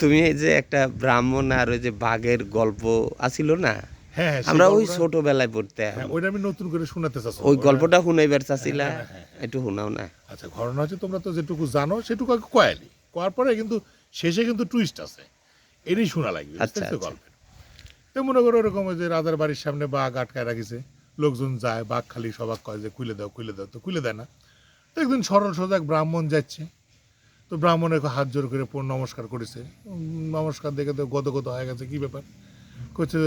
তুমি এই যে একটা ব্রাহ্মণ আর ওই যে বাঘের গল্প আছিল না? হ্যাঁ হ্যাঁ আমরা ওই ছোটবেলায় পড়তে হ্যাঁ ওইটা আমি নতুন করে শোনাতে চাচ্ছি। ওই গল্পটা শুনাইবার চাচ্ছিলা একটু শুনাও না। আচ্ছা ঘটনা হচ্ছে তোমরা তো যেটুকু জানো সেটুকু আগে কয়ালি। কয়ার পরে কিন্তু শেষে কিন্তু টুইস্ট আছে। এটাই শোনা লাগবে আচ্ছা, আচ্ছা। গল্পের। তো মনে করো ওরকম ওই যে রাজার বাড়ির সামনে বাঘ আটকায় রাখিছে লোকজন যায় বাঘ খালি সবাক কয় যে খুলে দাও খুলে দাও। তো খুলে দেয় না। তো একদিন সরল সোজা এক ব্রাহ্মণ যাচ্ছে তো ব্রাহ্মণের হাত জোর করে নমস্কার করেছে। নমস্কার দেখে তো গত গত হয়ে গেছে, কী ব্যাপার? করছে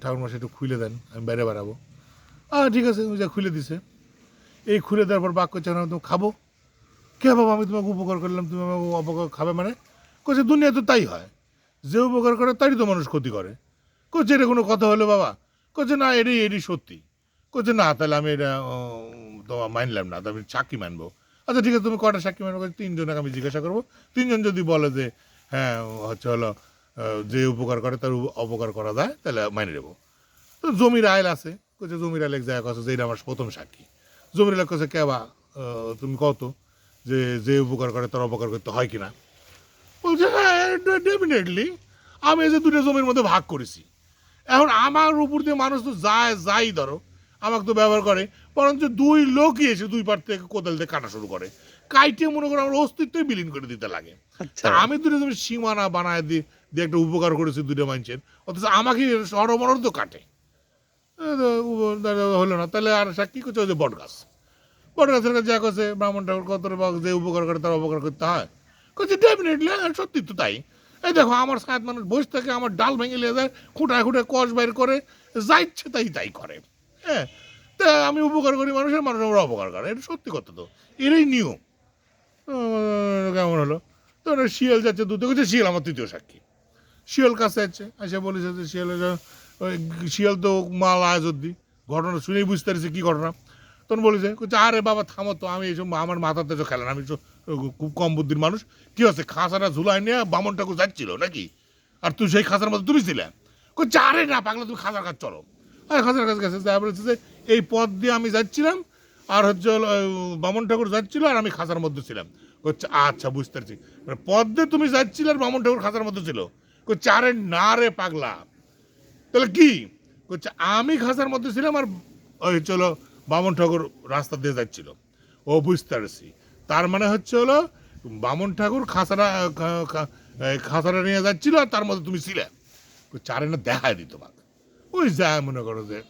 ঠাকুরমশাই একটু খুলে দেন, আমি বাইরে বেড়াবো। আহ, ঠিক আছে যা খুলে দিছে। এই খুলে দেওয়ার পর বাঘ করছে না তুমি খাব? কে বাবা, আমি তোমাকে উপকার করলাম, তুমি আমাকে অপকার খাবে মানে? করছে দুনিয়া তো তাই হয়। যে উপকার করে, তারই তো মানুষ ক্ষতি করে। করছে এটা কোনো কথা হলো বাবা? করছে না, এটাই এটাই সত্যি। করছে না, তাহলে আমি এটা তোমার মানলাম না আমি সাক্ষী মানবো। আচ্ছা ঠিক আছে তুমি কটা সাক্ষী মানবো বলছে, তিনজনকে আমি জিজ্ঞাসা করব। তিনজন যদি বলে যে হ্যাঁ হচ্ছে হলো যে উপকার করে তার অপকার করা যায় তাহলে মাইনে নেব। তো জমির আইল আছে। কচ্ছে জমির আইল এক জায়গায় কথা যে আমার প্রথম সাক্ষী। জমির আইল কাছে কেবা তুমি কত যে যে উপকার করে তার অপকার করতে হয় কিনা? বলছে হ্যাঁ ডেফিনেটলি আমি এই যে দুটো জমির মধ্যে ভাগ করেছি। এখন আমার উপর দিয়ে মানুষ তো যায় যাই ধরো আমাকে তো ব্যবহার করে। বরঞ্চ দুই লোকই এসে দুই পার থেকে কোদাল দিয়ে কাটা শুরু করে। কাইটে মনে করো আমার অস্তিত্বই বিলীন করে দিতে লাগে। আচ্ছা। আমি দুটো জমি সীমানা বানায় দিয়ে দিয়ে একটা উপকার করেছি দুটো মানুষের। অথচ আমাকে সরমরণ তো কাটে হলো না। তাহলে আর সাক্ষী করছে? ওই যে বট গাছ বট গাছের কাছে যা করছে ব্রাহ্মণ ঠাকুর কত যে উপকার করে তার উপকার করতে হয়। করছে ডেফিনেটলি সত্যি তো তাই। এই দেখো আমার সাত মানুষ বসে থাকে আমার ডাল ভেঙে নিয়ে যায় খুঁটায় খুঁটায় কষ বাইর করে যা ইচ্ছে তাই তাই করে। হ্যাঁ তা আমি উপকার করি মানুষের, মানুষ আমার অপকার করে এটা সত্যি কথা তো। এরই নিয়ম। কেমন হলো? তো শিয়াল যাচ্ছে দুটো করছে শিয়াল আমার তৃতীয় সাক্ষী। শিয়াল কাছে যাচ্ছে আসে বলেছে যে শিয়াল শিয়াল তো মাল অব্দি ঘটনা শুনেই বুঝতে পারছি কী ঘটনা। তখন বলেছে বলছে আরে বাবা, থামো তো, আমি এইসব, আমার মাথাতে তো খেলেন আমি খুব কম বুদ্ধির মানুষ। কি হচ্ছে খাঁচাটা ঝুলাই নিয়ে বামন ঠাকুর যাচ্ছিল নাকি? আর তুই সেই খাঁচার মধ্যে তুমি ছিলে আরে না, পাগলা, তুমি খাঁচার কাছে চলো। আর খাঁচার কাছে গেছে যা বলেছে যে এই পথ দিয়ে আমি যাচ্ছিলাম, আর হচ্ছে বামন ঠাকুর যাচ্ছিল, আর আমি খাঁচার মধ্যে ছিলাম। করছে আচ্ছা বুঝতে পারছি। মানে পথ দিয়ে তুমি যাচ্ছিলে আর বামন ঠাকুর খাঁচার মধ্যে ছিল। করছে আরে না রে পাগলা। তাহলে কি? করছে আমি খাঁচার মধ্যে ছিলাম আর ওই চলো বামন ঠাকুর রাস্তা দিয়ে যাচ্ছিল। ও বুঝতে পারছি। তার মানে হচ্ছে হলো, বামন ঠাকুর খাঁচাটা খা- খা- এই খাঁচাটা নিয়ে যাচ্ছিল আর তার মধ্যে তুমি ছিলে। চারে না দেখায় দিত তোমাকে ওই যায় মনে করো যে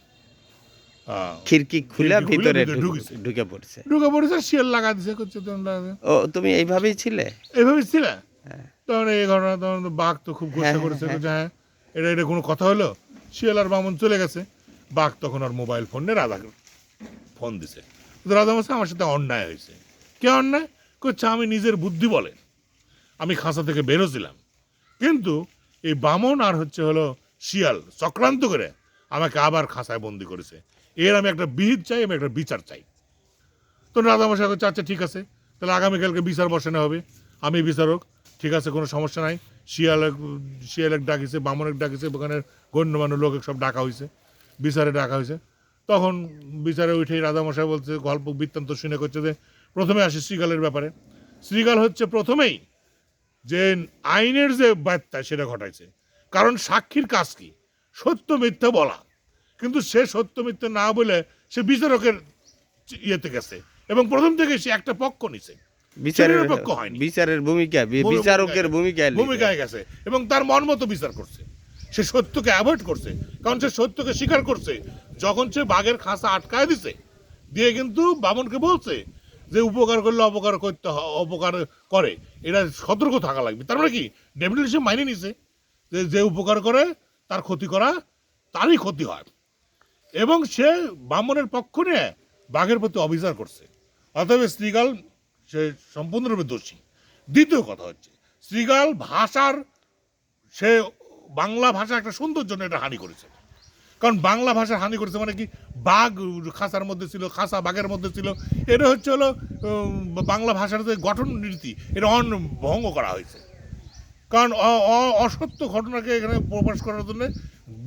খিড়কি খুলে ভিতরে ঢুক- পড়ছে। ঢুকে পড়েছে শিয়াল লাগা দিছে করছে তখন ও তুমি এইভাবেই ছিলে? এইভাবে ছিলে? হ্যাঁ। তখন এই ঘটনা তখন বাঘ তো খুব হ্যাঁ, গোসা করেছে হ্যাঁ। হ্যাঁ। এটা এটা কোনো কথা হলো? শিয়াল আর বামন চলে গেছে। বাঘ তখন আর মোবাইল ফোন রাধাকে ফোন দিছে। রাধা বলছে আমার সাথে অন্যায় হয়েছে। কে অন্যায়? করছে আমি নিজের বুদ্ধি বলে। আমি খাঁচা থেকে বেরোছিলাম। কিন্তু এই বামন আর হচ্ছে হলো শিয়াল চক্রান্ত করে আমাকে আবার খাঁচায় বন্দি করেছে। এর আমি একটা বিহিত চাই, আমি একটা বিচার চাই। তো রাধামশাই করছে আচ্ছা ঠিক আছে। তাহলে আগামীকালকে বিচার বসানো হবে। আমি বিচারক, ঠিক আছে, কোনো সমস্যা নাই। শিয়াল শিয়ালের ডাকিছে বামনের ডাকিছে, ওখানে গণ্যমান্য লোক সব ডাকা হয়েছে বিচারে ডাকা হয়েছে তখন বিচারে উঠেই রাধামশাই বলছে, গল্প, বৃত্তান্ত শুনে করছে যে, প্রথমে আসে শ্রীগালের ব্যাপারে। শ্রীগাল হচ্ছে প্রথমেই যে আইনের যে বার্তা সেটা ঘটাইছে। কারণ সাক্ষীর কাজ কি? সত্য মিথ্যা বলা। কিন্তু সে সত্য মিথ্যা না বলে সে বিচারকের ইয়েতে গেছে এবং প্রথম থেকে সে একটা পক্ষ নিছে। বিচারের নিরপেক্ষ হয়নি। বিচারের ভূমিকা বিচারকের ভূমিকা ভূমিকায় গেছে এবং তার মন মতো বিচার করছে। সে সত্যকে অ্যাভয়েড করছে কারণ সে সত্যকে স্বীকার করছে। যখন সে বাঘের খাঁচা আটকায় দিছে দিয়ে কিন্তু বামনকে বলছে যে উপকার করলে অপকার করতে অপকার করে। এটা সতর্ক থাকা লাগবে। তার মানে কি? ডেফিনেটলি সে মাইনে নিছে যে যে উপকার করে তার ক্ষতি করা, তারই ক্ষতি হয়। এবং সে ব্রাহ্মণের পক্ষ নিয়ে বাঘের প্রতি অবিচার করছে। অতএব শ্রীগাল সে সম্পূর্ণরূপে দোষী। দ্বিতীয় কথা হচ্ছে শ্রীগাল ভাষার, সে বাংলা ভাষা একটা সৌন্দর্য এটা হানি করেছে। কারণ বাংলা ভাষার হানি করেছে মানে কি? বাঘ খাঁচার মধ্যে ছিল খাঁচা বাঘের মধ্যে ছিল। এটা হচ্ছে হলো বাংলা ভাষার যে গঠন নীতি, এটা অন ভঙ্গ করা হয়েছে। কারণ অসত্য ঘটনাকে এখানে প্রকাশ করার জন্য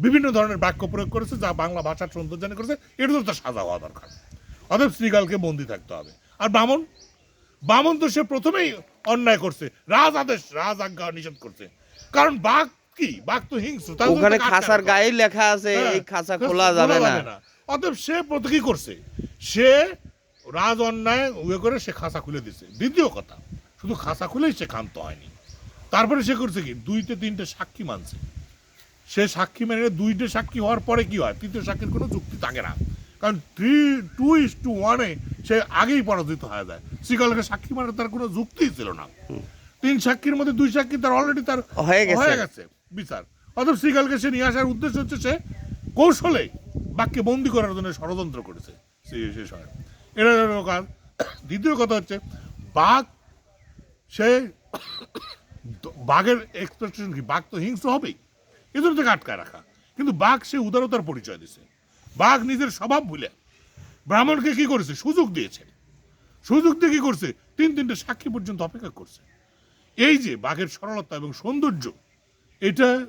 বিভিন্ন ধরনের বাক্য প্রয়োগ করেছে যা বাংলা ভাষার সৌন্দর্যায়ন করেছে। এটা তো তার সাজা হওয়া দরকার। অতএব শ্রীকালকে বন্দি থাকতে হবে। আর বামন? বামন তো সে প্রথমেই অন্যায় করছে। রাজ আদেশ রাজ আজ্ঞা নিষেধ করছে। কারণ বাঘ কি? বাঘ তো হিংস্র। জন্য ওখানে রাখা। গায়ে লেখা আছে হ্যাঁ, এই খাঁচা খোলা যাবে না। অতএব সে প্রতি কি করছে? সে রাজ অন্যায় উয়ে করে সে খাঁচা খুলে দিছে। দ্বিতীয় কথা শুধু খাঁচা খুলেই সে ক্ষান্ত হয়নি। তারপরে সে করছে কি? দুইতে তিনটে সাক্ষী মানছে। সে সাক্ষী মেনে দুইটে সাক্ষী হওয়ার পরে কি হয়? তৃতীয় সাক্ষীর কোনো যুক্তি থাকে না। কারণ থ্রি টু ইস টু ওয়ানে সে আগেই পরাজিত হয়ে যায়। শ্রীকালকে সাক্ষী মানে তার কোনো যুক্তিই ছিল না। তিন সাক্ষীর মধ্যে দুই সাক্ষী তার অলরেডি তার হয়ে গেছে। বিচার। অথব শ্রীকালকে সে নিয়ে আসার উদ্দেশ্য হচ্ছে সে কৌশলে বাক্যে বন্দি করার জন্য ষড়যন্ত্র করেছে শেষ হয় এটা কাজ দ্বিতীয় কথা হচ্ছে বাঘ সে বাঘের এক্সপ্রেশন কি? বাঘ তো হিংস্র হবেই। এদের থেকে আটকায় রাখা। কিন্তু বাঘ সে উদারতার পরিচয় দিছে। বাঘ নিজের স্বভাব ভুলে। ব্রাহ্মণকে কি করেছে? সুযোগ দিয়েছে। সুযোগ দিয়ে কি করছে? তিন তিনটে সাক্ষী পর্যন্ত অপেক্ষা করছে। এই যে বাঘের সরলতা এবং সৌন্দর্য, এটা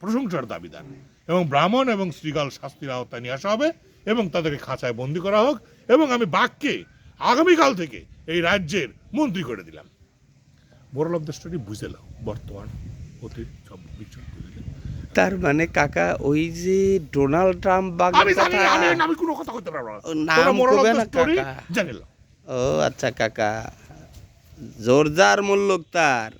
প্রশংসার দাবিদার। এবং ব্রাহ্মণ এবং শ্রীগাল শাস্তির আওতায় নিয়ে আসা হবে এবং তাদেরকে খাঁচায় বন্দি করা হোক। এবং আমি বাঘকে আগামীকাল থেকে এই রাজ্যের মন্ত্রী করে দিলাম। মোরাল অফ দ্য স্টোরি বুঝে নাও বর্তমান অতীত সব বিচার করে দিলে। তার মানে কাকা ওই যে ডোনাল্ড ট্রাম্প আমি বাগের জানি আমি আমি কোনো কথা কইতে পারব না ও, নাম দ্য স্টোরি জানি কবে না, কাকা? ও আচ্ছা কাকা জোরজার মূল্যক তার